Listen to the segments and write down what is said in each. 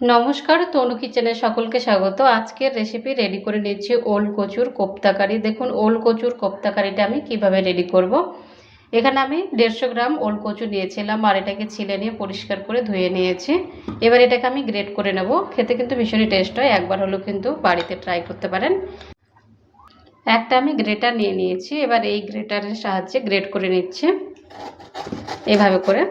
নমস্কার, তনু কিচেনে সকলকে স্বাগত। আজকের রেসিপি রেডি করে নিচ্ছি ওল কচুর কোপ্তাকারি। দেখুন, ওল কচুর কোপ্তাকারিটা আমি কীভাবে রেডি করব। এখানে আমি দেড়শো গ্রাম ওল কচু নিয়েছিলাম আর এটাকে ছিলে নিয়ে পরিষ্কার করে ধুয়ে নিয়েছি। এবার এটাকে আমি গ্রেট করে নেব। খেতে কিন্তু ভীষণই টেস্ট হয়। একবার হলেও কিন্তু বাড়িতে ট্রাই করতে পারেন। একটা আমি গ্রেটার নিয়ে নিয়েছি। এবার এই গ্রেটারের সাহায্যে গ্রেট করে নিচ্ছি। এভাবে করে।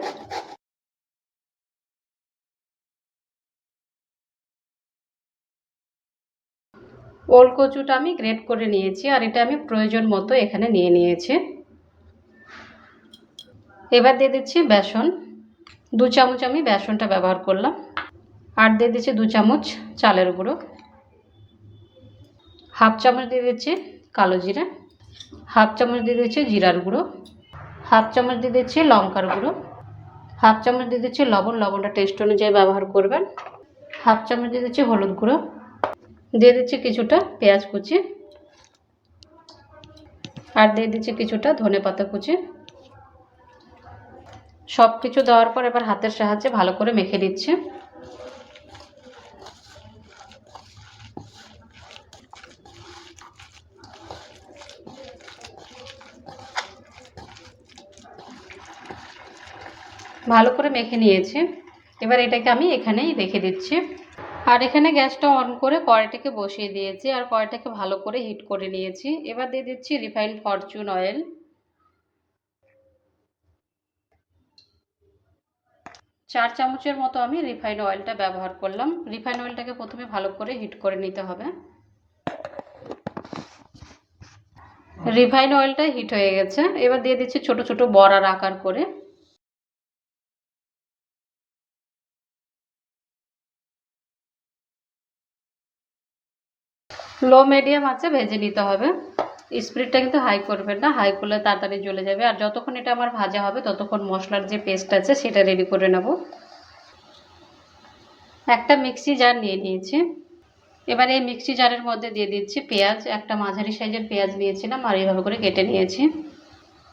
ওল কচুটা আমি গ্রেট করে নিয়েছি আর এটা আমি প্রয়োজন মতো এখানে নিয়ে নিয়েছি। এবার দিয়ে দিচ্ছি বেসন। দু চামচ আমি বেসনটা ব্যবহার করলাম। আর দিয়ে দিচ্ছি দু চামচ চালের গুঁড়ো। হাফ চামচ দিয়ে দিচ্ছি কালো জিরা। হাফ চামচ দিয়ে দিচ্ছি জিরার গুঁড়ো। হাফ চামচ দিয়ে দিচ্ছি লঙ্কার গুঁড়ো। হাফ চামচ দিয়ে দিচ্ছি লবণ। লবণটা টেস্ট অনুযায়ী ব্যবহার করবেন। হাফ চামচ দিয়ে দিচ্ছি হলুদ গুঁড়ো। দিয়ে দিচ্ছি কিছুটা পেঁয়াজ কুচি আর দিয়ে দিচ্ছি কিছুটা ধনে পাতা কুচি। সব কিছু দেওয়ার পর এবার হাতের সাহায্যে ভালো করে মেখে দিচ্ছি ভালো করে মেখে নিয়েছি। এবার এটাকে আমি এখানেই রেখে দিচ্ছি। আর এখানে গ্যাসটা অন করে কড়াইটাকে বসিয়ে দিয়েছি, আর কড়াইটাকে ভালো করে হিট করে নিয়েছি। এবার দিয়ে দিচ্ছি রিফাইন্ড ফরচুন অয়েল। চার চামচের মতো আমি রিফাইন অয়েলটা ব্যবহার করলাম। রিফাইন অয়েলটাকে প্রথমে ভালো করে হিট করে নিতে হবে। রিফাইন অয়েলটা হিট হয়ে গেছে। এবার দিয়ে দিচ্ছি ছোট ছোট বড়ার আকার করে। লো মিডিয়াম আছে, ভেজে নিতে হবে। স্প্রিডটা কিন্তু হাই করবেন না, হাই করলে তাড়াতাড়ি জ্বলে যাবে। আর যতক্ষণ এটা আমার ভাজা হবে, ততক্ষণ মশলার যে পেস্ট আছে, সেটা রেডি করে নেব। একটা মিক্সি জার নিয়ে নিয়েছি। এবার এই মিক্সি জারের মধ্যে দিয়ে দিচ্ছি পেঁয়াজ। একটা মাঝারি সাইজের পেঁয়াজ নিয়েছিলাম আর এইভাবে করে কেটে নিয়েছি।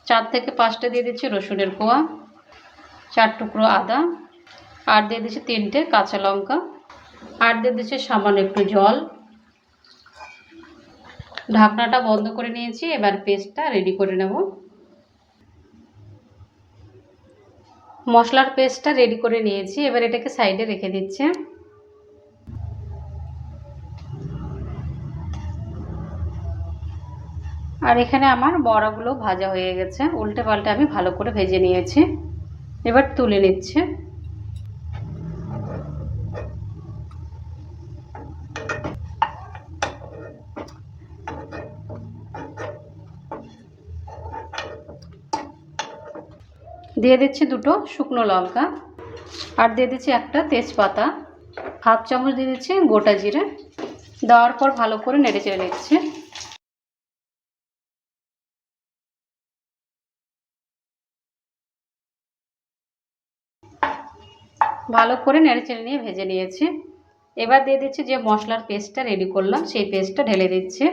চার থেকে পাঁচটা দিয়ে দিচ্ছি রসুনের কোয়া, চার টুকরো আদা, আর দিয়ে দিচ্ছি তিনটে কাঁচা লঙ্কা, আর দিয়ে দিচ্ছি সামান্য একটু জল। ঢাকনাটা বন্ধ করে নিয়েছি, এবার পেস্টটা রেডি করে নেব। মশলার পেস্টটা রেডি করে নিয়েছি, এবার এটাকে সাইডে রেখে দিচ্ছে। আর এখানে আমার বড়াগুলো ভাজা হয়ে গেছে, উল্টে পাল্টে আমি ভালো করে ভেজে নিয়েছি। এবার তুলে নিচ্ছে। দিয়ে দিচ্ছি দুটো শুকনো লঙ্কা আর দিয়ে দিচ্ছি একটা তেজপাতা। হাফ চামচ দিয়ে দিচ্ছি গোটা জিরে। দেওয়ার পর ভালো করে নেড়ে চেড়ে নিচ্ছি। ভালো করে নেড়ে চেড়ে নিয়ে ভেজে নিয়েছি। এবার দিয়ে দিচ্ছি যে মশলার পেস্টটা রেডি করলাম, সেই পেস্টটা ঢেলে দিচ্ছি।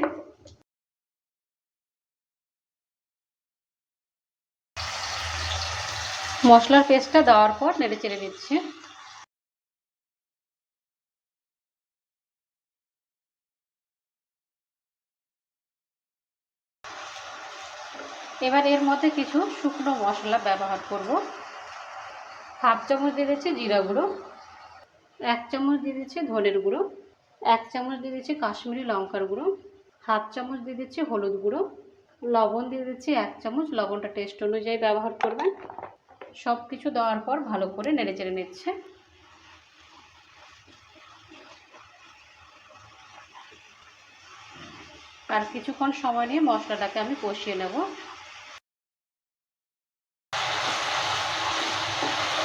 মশলার পেস্টটা দেওয়ার পর নেড়ে চেড়ে নিচ্ছি। এবার এর মধ্যে কিছু শুকনো মশলা ব্যবহার করব। হাফ চামচ দিয়ে দিচ্ছি জিরা গুঁড়ো, এক চামচ দিয়ে দিচ্ছি ধনের গুঁড়ো, এক চামচ দিয়ে দিচ্ছি কাশ্মীরি লঙ্কার গুঁড়ো, হাফ চামচ দিয়ে দিচ্ছি হলুদ গুঁড়ো, লবণ দিয়ে দিচ্ছি এক চামচ। লবণটা টেস্ট অনুযায়ী ব্যবহার করবেন। সব কিছু দেওয়ার পর ভালো করে নেড়ে চেড়ে নিচ্ছে। আর কিছুক্ষণ সময় নিয়ে মশলাটাকে আমি কষিয়ে নেব।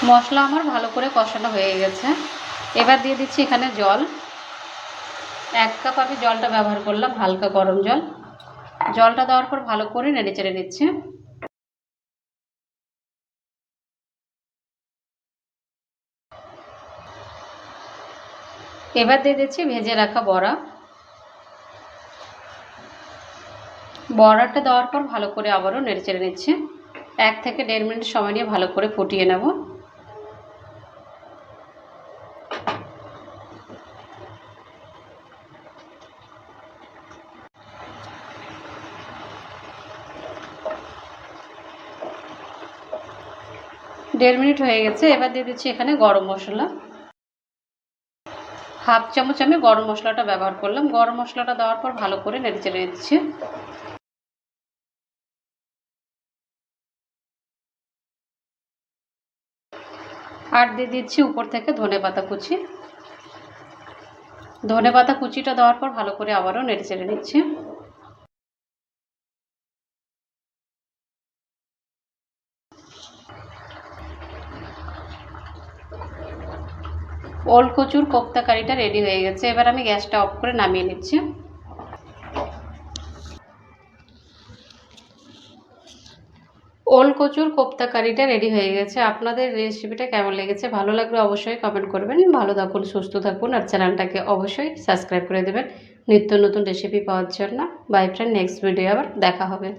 মশলা আমার ভালো করে কষানো হয়ে গেছে। এবার দিয়ে দিচ্ছি এখানে জল। এক কাপ আমি জলটা ব্যবহার করলাম, হালকা গরম জল। জলটা দেওয়ার পর ভালো করে নেড়ে চেড়ে নিচ্ছে। এবার দিয়ে দিচ্ছি ভেজে রাখা বড়া। বড়াটা দেওয়ার পর ভালো করে আবারও নেড়ে চেড়ে নিচ্ছে। এক থেকে দেড় মিনিট সময় নিয়ে ভালো করে ফুটিয়ে নেব। দেড় মিনিট হয়ে গেছে, এবার দিয়ে দিচ্ছি এখানে গরম মশলা। হাফ চামচ আমি গরম মশলাটা ব্যবহার করলাম। গরম মশলাটা দেওয়ার পর ভালো করে নেড়ে চেড়ে দিচ্ছি। আর দিয়ে দিচ্ছি উপর থেকে ধনে পাতা কুচি। ধনে পাতা কুচিটা দেওয়ার পর ভালো করে আবারও নেড়ে চেড়ে নিচ্ছি। ওল কচুর কোপ্তা কারিটা রেডি হয়ে গেছে। এবার আমি গ্যাসটা অফ করে নামিয়ে নিচ্ছি। ওল কচুর কোপ্তা কারিটা রেডি হয়ে গেছে। আপনাদের রেসিপিটা কেমন লেগেছে, ভালো লাগলে অবশ্যই কমেন্ট করবেন। ভালো থাকুন, সুস্থ থাকুন আর চ্যানেলটাকে অবশ্যই সাবস্ক্রাইব করে দেবেন। নিত্য নতুন রেসিপি পাওয়ার জন্য। বাই ফ্রেন্ড নেক্সট ভিডিও আবার দেখা হবে।